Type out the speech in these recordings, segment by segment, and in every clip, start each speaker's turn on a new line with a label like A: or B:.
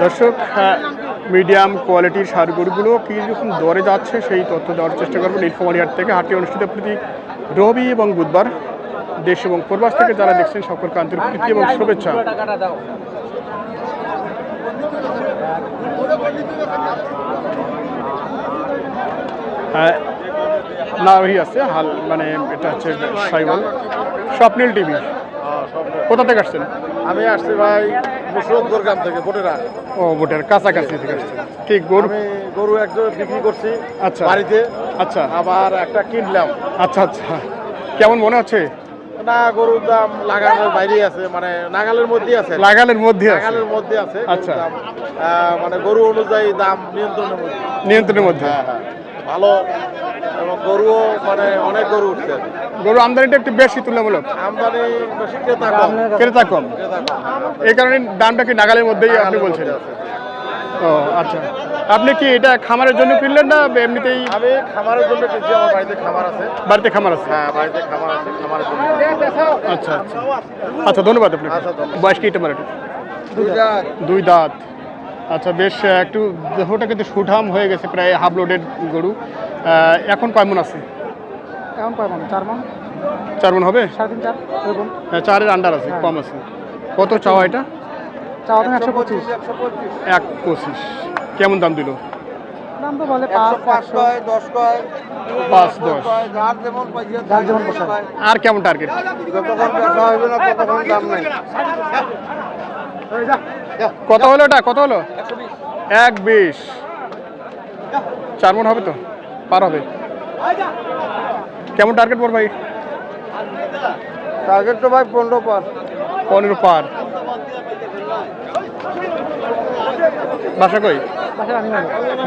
A: দর্শক মিডিয়াম কোয়ালিটির সার গরুগুলো কীরকম দরে যাচ্ছে সেই তথ্য দেওয়ার চেষ্টা করবেন হাট থেকে। হাটটি অনুষ্ঠিত প্রতি রবি এবং বুধবার দেশ এবং প্রবাস থেকে যারা দেখছেন সকল আন্তরিক প্রীতি এবং শুভেচ্ছা। আহ, না ওই আছে হাল মানে এটা হচ্ছে সাইওয়াল স্বপ্নিল টিভি। কোথা থেকে আসছেন?
B: আমি আসছি ভাই মুসরতপুর গ্রাম থেকে বোটেরা
A: ও বোটের কাছাকাছি থেকে আসছেন কি গরু
B: আমি গরু একজন বিক্রি করছি
A: আচ্ছা।
B: বাড়িতে।
A: আচ্ছা।
B: আবার একটা কিনলাম।
A: আচ্ছা আচ্ছা। কেমন মনে হচ্ছে?
B: না গরুর দাম লাগানোর বাইরে আছে মানে নাগালের মধ্যে আছে।
A: লাগালের মধ্যে আছে?
B: নাগালের মধ্যে আছে
A: আচ্ছা।
B: দাম, আহ, মানে গরু অনুযায়ী দাম নিয়ন্ত্রণের মধ্যে।
A: নিয়ন্ত্রণের মধ্যে।
B: হ্যাঁ হ্যাঁ। ভালো এবং গরুও মানে অনেক গরু উঠছে।
A: গরু আমদানিটা একটু বেশি তুলনামূলক।
B: ক্রেতা কম।
A: এই কারণে দামটা কি নাগালের মধ্যেই আপনি বলছেন? ও আচ্ছা। আপনি কি এটা খামারের জন্য কিনলেন না এমনিতেই?
B: আমি খামারের জন্য কিনছি আমার বাড়িতে খামার আছে।
A: বাড়িতে খামার আছে?
B: হ্যাঁ বাড়িতে খামার আছে খামারের জন্য।
A: আচ্ছা আচ্ছা। আচ্ছা ধন্যবাদ আপনাকে।
B: আচ্ছা,
A: বয়স কি এটা? একটু দুই দাঁত। আচ্ছা বেশ একটু দেহটা কিন্তু সুঠাম হয়ে গেছে প্রায় হাফ লোডেড গরু এখন কয় মন আছে?
C: এখন কয় মন? চার মন?
A: চার মন হবে?
C: সাড়ে তিন চার এরকম?
A: হ্যাঁ, চারের আন্ডার আছে কম আছে। কত চাওয়া এটা?
C: চাওয়া দাম একশো পঁচিশ।
A: এক পঁচিশ। কেমন দাম দিল?
C: দাম তো বলে পাঁচ পাঁচশো।
B: দশ কয়
A: পাঁচ দশ আর কেমন টার্গেট
B: যতক্ষণ ব্যবসা হবে না ততক্ষণ দাম নাই।
A: কত হলো এটা? কত হলো? এক বিশ। চার মন হবে তো? পার হবে? কেমন টার্গেট পর ভাই?
B: টার্গেট তো ভাই পনেরো পার।
A: পনেরো পার। বাসা কই?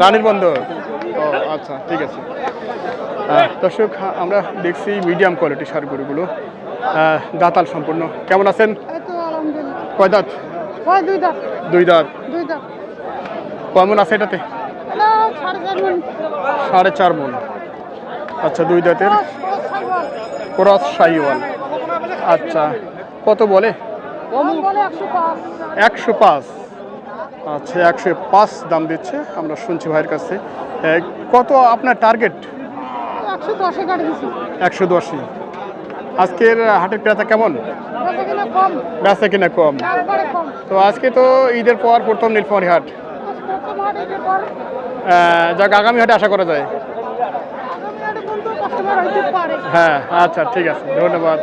A: রানীর বন্ধ ও আচ্ছা ঠিক আছে। দর্শক আমরা দেখছি মিডিয়াম কোয়ালিটি সার গরুগুলো। আহ, দাতাল সম্পূর্ণ। কেমন আছেন?
C: এই তো আলহামদুলিল্লাহ।
A: কয় দাঁত?
C: দুই
A: দাঁত। কেমন আছে এটাতে?
C: সাড়ে চার মন।
A: মন। আচ্ছা দুই দাঁতের। ক্রস সাইওয়াল আচ্ছা কত বলে?
C: একশো পাঁচ।
A: আচ্ছা একশো পাঁচ দাম দিচ্ছে। আমরা শুনছি ভাইয়ের কাছে কত আপনার টার্গেট?
C: একশো
A: দশই আজকের হাটের ক্রেতা কেমন?
C: বেচা কিনা কম।
A: তো আজকে তো ঈদের পর প্রথম নীলফামারী হাট। যাক আগামী হাটে আশা করা যায়
C: আগামী হাটে কিন্তু কাস্টমার হইতে পারে
A: হ্যাঁ আচ্ছা ঠিক আছে ধন্যবাদ।